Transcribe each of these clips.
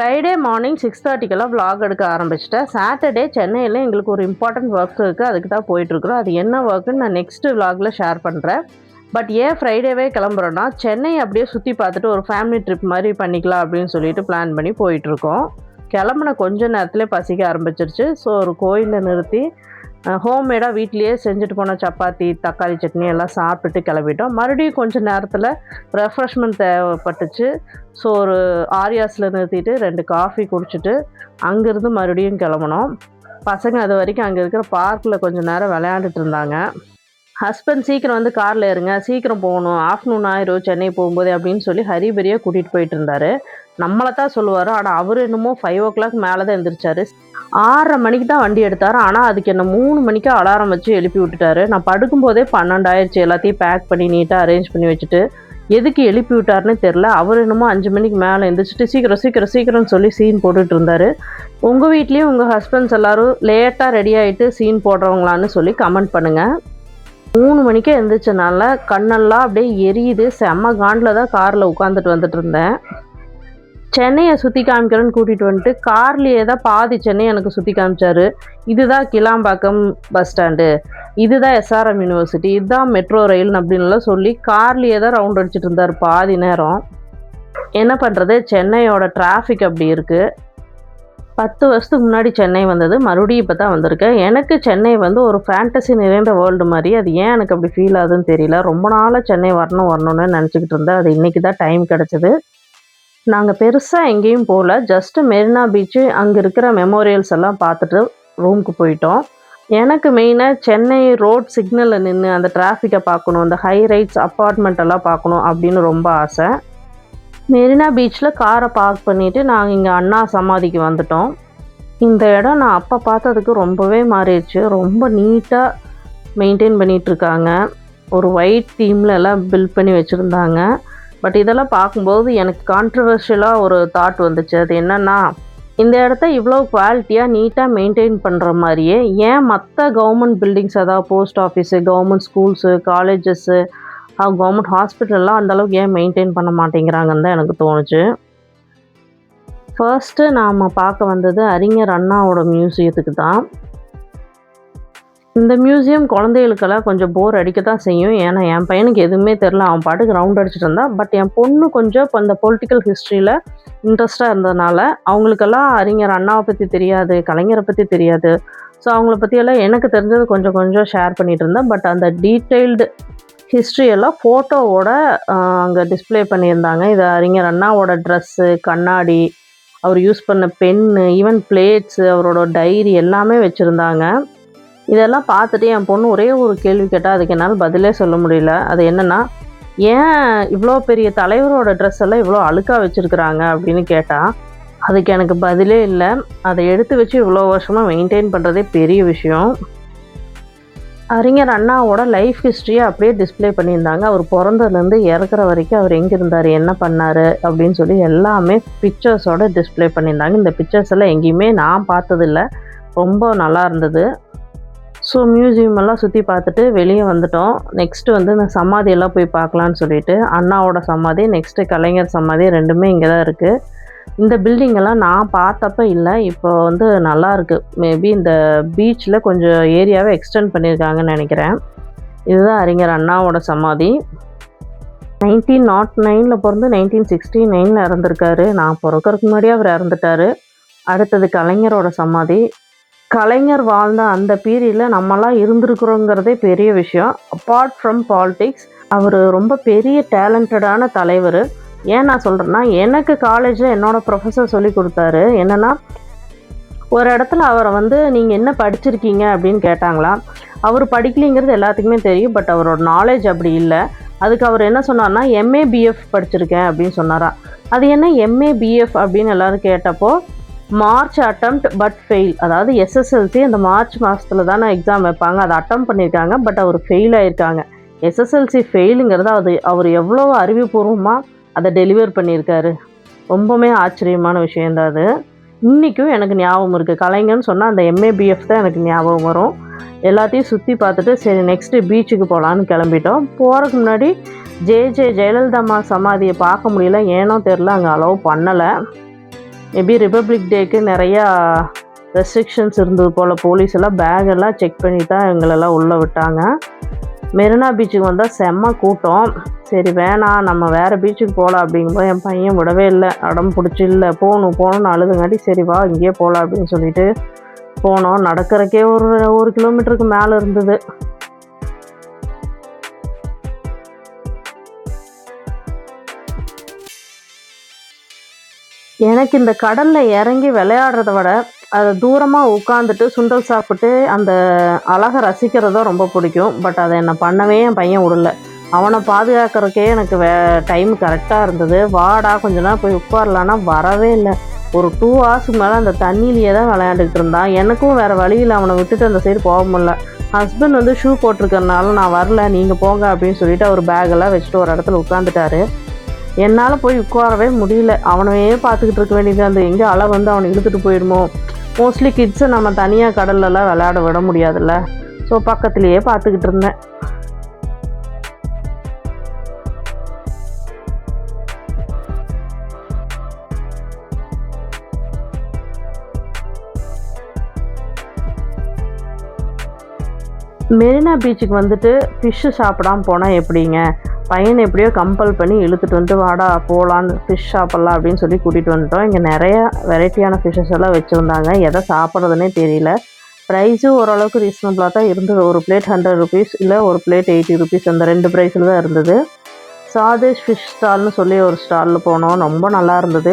Friday morning six தேர்ட்டிக்கெல்லாம் vlog எடுக்க ஆரம்பிச்சிட்டேன். சாட்டர்டே சென்னையில் எங்களுக்கு ஒரு இம்பார்ட்டன்ட் ஒர்க் இருக்குது அதுக்கு தான் போயிட்டுருக்குறோம். அது என்ன ஒர்க்குன்னு நான் நெக்ஸ்ட்டு விலாகில் ஷேர் பண்ணுறேன் பட் ஏன் ஃப்ரைடேவே கிளம்புறோன்னா சென்னை அப்படியே சுற்றி பார்த்துட்டு ஒரு ஃபேமிலி ட்ரிப் மாதிரி பண்ணிக்கலாம் அப்படின்னு சொல்லிட்டு பிளான் பண்ணி போயிட்டுருக்கோம். கிளம்புன கொஞ்ச நேரத்துலேயே பசிக்க ஆரம்பிச்சிருச்சு. ஸோ ஒரு கோயிலில் நிறுத்தி ஹோம்மேடாக வீட்லேயே செஞ்சுட்டு போன சப்பாத்தி தக்காளி சட்னி எல்லாம் சாப்பிட்டுட்டு கிளம்பிட்டோம். மறுபடியும் கொஞ்சம் நேரத்தில் ரெஃப்ரெஷ்மெண்ட் தேவைப்பட்டுச்சு. ஸோ ஒரு ஆரியாஸில் நிறுத்திட்டு ரெண்டு காஃபி குடிச்சிட்டு அங்கேருந்து மறுபடியும் கிளம்புனோம். பசங்க அது வரைக்கும் அங்கே இருக்கிற பார்க்கில் கொஞ்சம் நேரம் விளையாண்டுட்டு இருந்தாங்க. ஹஸ்பண்ட் சீக்கிரம் வந்து காரில் இருங்க சீக்கிரம் போகணும். ஆஃப்டர்நூன் ஆயிரும் சென்னை போகும்போது அப்படின்னு சொல்லி ஹரிபரியாக கூட்டிகிட்டு போயிட்டு இருந்தார். நம்மளை தான் சொல்லுவார். ஆனால் அவர் என்னமோ ஃபைவ் ஓ கிளாக் மேலே தான் எழுந்திரிச்சாரு ஆறரை மணிக்கு தான் வண்டி எடுத்தார். ஆனால் அதுக்கு என்ன மூணு மணிக்கு அலாரம் வச்சு எழுப்பி விட்டுட்டாரு. நான் படுக்கும்போதே பன்னெண்டு ஆயிடுச்சு. எல்லாத்தையும் பேக் பண்ணி நீட்டாக அரேஞ்ச் பண்ணி வச்சுட்டு எதுக்கு எழுப்பி விட்டாருன்னு தெரில அவர் என்னமோ அஞ்சு மணிக்கு மேலே எழுந்திரிச்சிட்டு சீக்கிரம் சீக்கிரம் சீக்கிரம்னு சொல்லி சீன் போட்டுட்டு இருந்தார். உங்கள் வீட்லேயும் உங்கள் ஹஸ்பண்ட்ஸ் எல்லோரும் லேட்டாக ரெடி ஆகிட்டு சீன் போடுறவங்களான்னு சொல்லி கமெண்ட் பண்ணுங்கள் மூணு மணிக்கே எழுந்திரிச்சனால கண்ணெல்லாம் அப்படியே எரியுது. செம்ம காண்டில் தான் காரில் உட்காந்துட்டு வந்துட்டு இருந்தேன். சென்னையை சுற்றி காமிக்கிறேன்னு கூட்டிகிட்டு வந்துட்டு கார்லேயே தான் பாதி சென்னை எனக்கு சுற்றி காமிச்சார். இதுதான் கிளாம்பாக்கம் பஸ் ஸ்டாண்டு இதுதான் எஸ்ஆர்எம் யூனிவர்சிட்டி இதுதான் மெட்ரோ ரயில் அப்படின்லாம் சொல்லி கார்லேயே தான் ரவுண்ட் அடிச்சிட்டு இருந்தார் பாதி நேரம். என்ன பண்ணுறது சென்னையோட டிராஃபிக் அப்படி இருக்குது பத்து வருஷத்துக்கு முன்னாடி சென்னை வந்தது. மறுபடியும் இப்போ தான் வந்திருக்கேன் எனக்கு சென்னை வந்து ஒரு ஃபேண்டசி நிறைந்த வேர்ல்டு மாதிரி. அது ஏன் எனக்கு அப்படி ஃபீல் ஆகுதுன்னு தெரியல. ரொம்ப நாளாக சென்னை வரணும் வரணும்னு நினச்சிக்கிட்டு இருந்தேன். அது இன்றைக்கி தான் டைம் கிடச்சிது. நாங்கள் பெருசாக எங்கேயும் போகல ஜஸ்ட்டு மெரினா பீச்சு அங்கே இருக்கிற மெமோரியல்ஸ் எல்லாம் பார்த்துட்டு ரூமுக்கு போயிட்டோம். எனக்கு மெயினாக சென்னை ரோட் சிக்னலில் நின்று அந்த டிராஃபிக்கை பார்க்கணும் அந்த ஹை ரைட்ஸ் அப்பார்ட்மெண்ட் எல்லாம் பார்க்கணும் அப்படின்னு ரொம்ப ஆசை. மெரினா பீச்சில் காரை பார்க் பண்ணிவிட்டு நாங்கள் இங்கே அண்ணா சமாதிக்கு வந்துட்டோம். இந்த இடம் நான் அப்போ பார்த்ததுக்கு ரொம்பவே மாறிடுச்சு. ரொம்ப நீட்டாக மெயின்டைன் பண்ணிகிட்ருக்காங்க ஒரு ஒயிட் தீமில் எல்லாம் பில்ட் பண்ணி வச்சுருந்தாங்க. பட் இதெல்லாம் பார்க்கும்போது எனக்கு கான்ட்ரவர்ஷியலாக ஒரு தாட் வந்துச்சு. அது என்னென்னா இந்த இடத்த இவ்வளோ குவாலிட்டியாக நீட்டாக மெயின்டைன் பண்ணுற மாதிரியே ஏன் மற்ற கவர்மெண்ட் பில்டிங்ஸ் அதாவது post office government schools colleges government ஹாஸ்பிட்டல்லாம் அந்தளவுக்கு ஏன் மெயின்டைன் பண்ண மாட்டேங்கிறாங்கன்னு தான் எனக்கு தோணுச்சு. ஃபர்ஸ்ட்டு நாம் பார்க்க வந்தது அறிஞர் அண்ணாவோட மியூசியத்துக்கு தான். இந்த மியூசியம் குழந்தைகளுக்கெல்லாம் கொஞ்சம் போர் அடிக்க தான் செய்யும். ஏன்னா என் பையனுக்கு எதுவுமே தெரில அவன் பாட்டுக்கு ரவுண்ட் அடிச்சிட்டு இருந்தான். பட் என் பொண்ணு கொஞ்சம் இப்போ இந்த பொலிட்டிக்கல் ஹிஸ்ட்ரியில் இன்ட்ரெஸ்டாக இருந்ததுனால அவங்களுக்கெல்லாம் அறிஞர் அண்ணாவை பற்றி தெரியாது கலைஞரை பற்றி தெரியாது. ஸோ அவங்கள பற்றியெல்லாம் எனக்கு தெரிஞ்சது கொஞ்சம் கொஞ்சம் ஷேர் பண்ணிகிட்டு இருந்தேன். பட் அந்த டீட்டெயில்டு ஹிஸ்ட்ரியெல்லாம் ஃபோட்டோவோட அங்கே டிஸ்ப்ளே பண்ணியிருந்தாங்க. இது அறிஞர் அண்ணாவோட ட்ரெஸ்ஸு கண்ணாடி அவர் யூஸ் பண்ண பென்னு ஈவன் பிளேட்ஸு அவரோட டைரி எல்லாமே வச்சுருந்தாங்க. இதெல்லாம் பார்த்துட்டு என் பொண்ணு ஒரே ஒரு கேள்வி கேட்டால் அதுக்கு என்னால் பதிலே சொல்ல முடியல. அது என்னென்னா ஏன் இவ்வளோ பெரிய தலைவரோட ட்ரெஸ் எல்லாம் இவ்வளோ அழுக்காக வச்சுருக்குறாங்க அப்படின்னு கேட்டால் அதுக்கு எனக்கு பதிலே இல்லை. அதை எடுத்து வச்சு இவ்வளோ வருஷமாக மெயின்டைன் பண்ணுறதே பெரிய விஷயம். அறிஞர் அண்ணாவோட லைஃப் ஹிஸ்ட்ரியை அப்படியே டிஸ்ப்ளே பண்ணியிருந்தாங்க. அவர் பிறந்ததுலேருந்து இறக்குற வரைக்கும் அவர் எங்கே இருந்தார் என்ன பண்ணார் அப்படின்னு சொல்லி எல்லாமே பிக்சர்ஸோட டிஸ்ப்ளே பண்ணியிருந்தாங்க. இந்த பிக்சர்ஸ் எல்லாம் எங்கேயுமே நான் பார்த்ததில்ல. ரொம்ப நல்லா இருந்தது. ஸோ மியூசியம் எல்லாம் சுற்றி பார்த்துட்டு வெளியே வந்துட்டோம். நெக்ஸ்ட்டு வந்து இந்த சமாதியெல்லாம் போய் பார்க்கலான்னு சொல்லிட்டு அண்ணாவோட சமாதி நெக்ஸ்ட்டு கலைஞர் சமாதி ரெண்டுமே இங்கே தான் இருக்குது இந்த பில்டிங்கெல்லாம் எல்லாம் நான் பார்த்தப்ப இல்லை இப்போ வந்து நல்லா இருக்குது மேபி இந்த பீச்சில் கொஞ்சம் ஏரியாவை எக்ஸ்டெண்ட் பண்ணியிருக்காங்கன்னு நினைக்கிறேன். இதுதான் அறிஞர் அண்ணாவோட சமாதி. நைன்டீன் நாட் நைனில் பிறந்து நைன்டீன் சிக்ஸ்டி நைனில் இறந்துருக்காரு. நான் பிறக்கறதுக்கு முன்னாடியே அவர் இறந்துட்டாரு. அடுத்தது கலைஞரோட சமாதி. கலைஞர் வாழ்ந்த அந்த பீரியடில் நம்மலாம் இருந்திருக்கிறோங்கிறதே பெரிய விஷயம். அப்பார்ட் ஃப்ரம் பாலிடிக்ஸ் அவர் ரொம்ப பெரிய டேலண்டடான தலைவர். ஏன் நான் சொல்கிறேன்னா எனக்கு காலேஜில் என்னோடய ப்ரொஃபஸர் சொல்லி கொடுத்தாரு. என்னென்னா ஒரு இடத்துல அவரை வந்து நீங்கள் என்ன படிச்சிருக்கீங்க? அப்படின்னு கேட்டாங்களா. அவர் படிக்கலிங்கிறது எல்லாத்துக்குமே தெரியும் பட் அவரோட நாலேஜ் அப்படி இல்லை. அதுக்கு அவர் என்ன சொன்னார்னா எம்ஏ பிஎஃப் படிச்சிருக்கேன் அப்படின்னு சொன்னாரா. அது என்ன எம்ஏ பிஎஃப் அப்படின்னு எல்லாரும் கேட்டப்போ மார்ச் அட்டம்ப்ட் பட் ஃபெயில் அதாவது எஸ்எஸ்எல்சி அந்த மார்ச் மாதத்தில் தானே எக்ஸாம் வைப்பாங்க. அதை அட்டம் பண்ணியிருக்காங்க பட் அவர் ஃபெயில் ஆகியிருக்காங்க எஸ்எஸ்எல்சி ஃபெயிலுங்கிறது அது அவர் எவ்வளோ அறிவுபூர்வமாக அதை டெலிவர் பண்ணியிருக்காரு. ரொம்பவுமே ஆச்சரியமான விஷயந்தான் அது. இன்றைக்கும் எனக்கு ஞாபகம் இருக்குது கலைஞர்னு சொன்னால் அந்த எம்ஏபிஎஃப் தான் எனக்கு ஞாபகம் வரும். எல்லாத்தையும் சுற்றி பார்த்துட்டு சரி நெக்ஸ்ட்டு பீச்சுக்கு போகலான்னு கிளம்பிட்டோம். போகிறதுக்கு முன்னாடி ஜே ஜே ஜெயலலிதா அம்மா சமாதியை பார்க்க முடியல. ஏனோ தெரில அங்கே அலோவ் பண்ணலை. மேபி ரிப்பப்ளிக் டேக்கு நிறையா ரெஸ்ட்ரிக்ஷன்ஸ் இருந்தது போல். போலீஸ் எல்லாம் பேக் எல்லாம் செக் பண்ணி தான் எங்களெல்லாம் உள்ளே விட்டாங்க. மெரினா பீச்சுக்கு வந்தால் செம்ம கூட்டம். சரி வேணாம் நம்ம வேறு பீச்சுக்கு போகலாம் அப்படிங்கும்போது என் பையன் விடவே இல்லை. அடம் பிடிச்சி இல்லை. போகணும் போகணும்னு அழுதுங்காட்டி சரி வா இங்கேயே போகலாம் அப்படின்னு சொல்லிட்டு போனோம். நடக்கிறக்கே ஒரு ஒரு கிலோமீட்டருக்கு மேலே இருந்தது. எனக்கு இந்த கடலில் இறங்கி விளையாடுறத விட அதை தூரமாக உட்காந்துட்டு சுண்டல் சாப்பிட்டு அந்த அழகை ரசிக்கிறதோ ரொம்ப பிடிக்கும். பட் அதை என்னை பண்ணவே என் பையன் விடல. அவனை பாதுகாக்கிறதுக்கே எனக்கு வே டைம் கரெக்டாக இருந்தது. வாடா கொஞ்ச நேரம் போய் உட்காரலான்னா வரவே இல்லை. ஒரு டூ ஹவர்ஸுக்கு மேலே அந்த தண்ணியிலேயே தான் விளையாண்டுக்கிட்டு இருந்தான். எனக்கும் வேறு வழியில் அவனை விட்டுட்டு அந்த சைடு போக முடியல. ஹஸ்பண்ட் வந்து ஷூ போட்டிருக்கறனால நான் வரல. நீங்கள் போங்க அப்படின்னு சொல்லிட்டு அவர் பேக்கெல்லாம் வச்சுட்டு ஒரு இடத்துல உட்காந்துட்டாரு என்னால் போய் உட்காரவே முடியல. அவனையே பார்த்துக்கிட்டு இருக்க வேண்டியது அந்த எங்கே அலை வந்து அவனை இழுத்துட்டு போயிடுமோ? மோஸ்ட்லி கிட்ஸை நம்ம தனியாக கடல்லலாம் விளையாட விட முடியாதுல்ல. ஸோ பக்கத்துலேயே பார்த்துக்கிட்டு இருந்தேன். மெரினா பீச்சுக்கு வந்துட்டு ஃபிஷ்ஷு சாப்பிடாம போனால் எப்படிங்க? பையனை எப்படியோ கம்பல் பண்ணி இழுத்துட்டு வந்து வாடா போகலான்னு ஃபிஷ் சாப்பிட்லாம் அப்படின்னு சொல்லி கூட்டிகிட்டு வந்துட்டோம். இங்கே நிறைய வெரைட்டியான ஃபிஷ்ஷஸ் எல்லாம் வச்சுருந்தாங்க. எதை சாப்பிட்றதுனே தெரியல. ப்ரைஸும் ஓரளவுக்கு ரீசனபிளாக தான் இருந்தது. ஒரு பிளேட் ஹண்ட்ரட் ருபீஸ் இல்லை ஒரு பிளேட் எயிட்டி ருபீஸ் அந்த ரெண்டு ப்ரைஸில் தான் இருந்தது. சாதேஷ் ஃபிஷ் ஸ்டால்னு சொல்லி ஒரு ஸ்டாலில் போனோம். ரொம்ப நல்லா இருந்தது.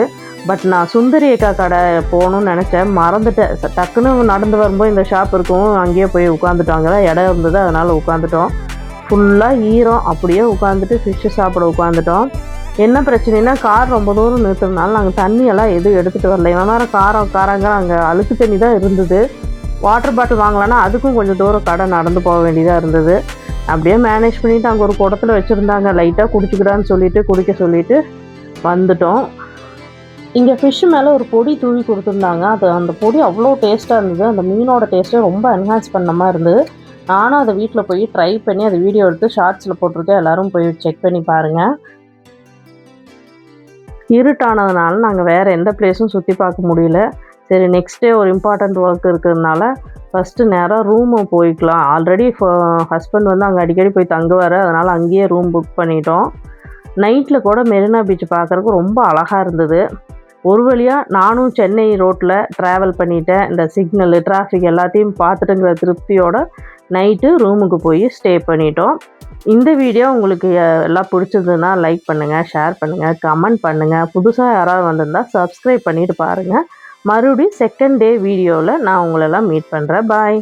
பட் நான் சுந்தரி அக்கா கடை போகணும்னு நினச்சேன். மறந்துட்டேன். டக்குன்னு நடந்து வரும்போது இந்த ஷாப் இருக்கும். அங்கேயே போய் உட்காந்துட்டோம் அங்கே தான் இடம் இருந்தது. அதனால் உட்காந்துட்டோம் ஃபுல்லாக ஈரம். அப்படியே உட்காந்துட்டு ஃபிஷ்ஷு சாப்பிட உட்காந்துட்டோம் என்ன பிரச்சனைனா கார் ரொம்ப தூரம் நிறுத்துறதுனால நாங்கள் தண்ணியெல்லாம் எதுவும் எடுத்துகிட்டு வரல. இவ்வளோ நேரம் காரம் காரங்க அங்கே அழுக்கு தண்ணி தான் இருந்தது. வாட்டர் பாட்டில் வாங்கலான்னா அதுக்கும் கொஞ்சம் தூரம் கடை நடந்து போக வேண்டியதாக இருந்தது. அப்படியே மேனேஜ் பண்ணிவிட்டு அங்கே ஒரு குடத்துல வச்சுருந்தாங்க. லைட்டாக குடிச்சுக்கிடான்னு சொல்லிட்டு குடிக்க சொல்லிட்டு வந்துட்டோம். இங்கே ஃபிஷ் மேலே ஒரு பொடி தூவி கொடுத்துருந்தாங்க. அது அந்த பொடி அவ்வளோ டேஸ்ட்டாக இருந்தது. அந்த மீனோட டேஸ்ட்டே ரொம்ப என்ஹான்ஸ் பண்ண மாதிரி இருந்தது. நானும் அதை வீட்டில் போய் ட்ரை பண்ணி அதை வீடியோ எடுத்து ஷார்ட்ஸில் போட்டிருக்கேன். எல்லாரும் போய் செக் பண்ணி பாருங்கள் இருட்டானதுனால நாங்கள் வேறு எந்த பிளேஸும் சுற்றி பார்க்க முடியல. சரி நெக்ஸ்ட் டே ஒரு இம்பார்ட்டண்ட் ஒர்க் இருக்கிறதுனால ஃபஸ்ட்டு நேராக ரூமு போய்க்கலாம். ஆல்ரெடி ஹஸ்பண்ட் வந்து அங்கே அடிக்கடி போய் தங்குவார். அதனால் அங்கேயே ரூம் புக் பண்ணிட்டோம். நைட்டில் கூட மெரினா பீச் பார்க்குறக்கு ரொம்ப அழகாக இருந்தது. ஒரு வழியாக நானும் சென்னை ரோட்டில் ட்ராவல் பண்ணிட்டேன். இந்த சிக்னலு டிராஃபிக் எல்லாத்தையும் பார்த்துட்டுங்கிற திருப்தியோட நைட்டு ரூமுக்கு போய் ஸ்டே பண்ணிட்டோம். இந்த வீடியோ உங்களுக்கு எல்லாம் பிடிச்சதுன்னா லைக் பண்ணுங்கள் ஷேர் பண்ணுங்கள் கமெண்ட் பண்ணுங்கள் புதுசாக யாராவது வந்திருந்தால் சப்ஸ்கிரைப் பண்ணிட்டு பாருங்கள் மறுபடியும் செகண்ட் டே வீடியோவில் நான் உங்களெல்லாம் மீட் பண்ணுறேன் பாய்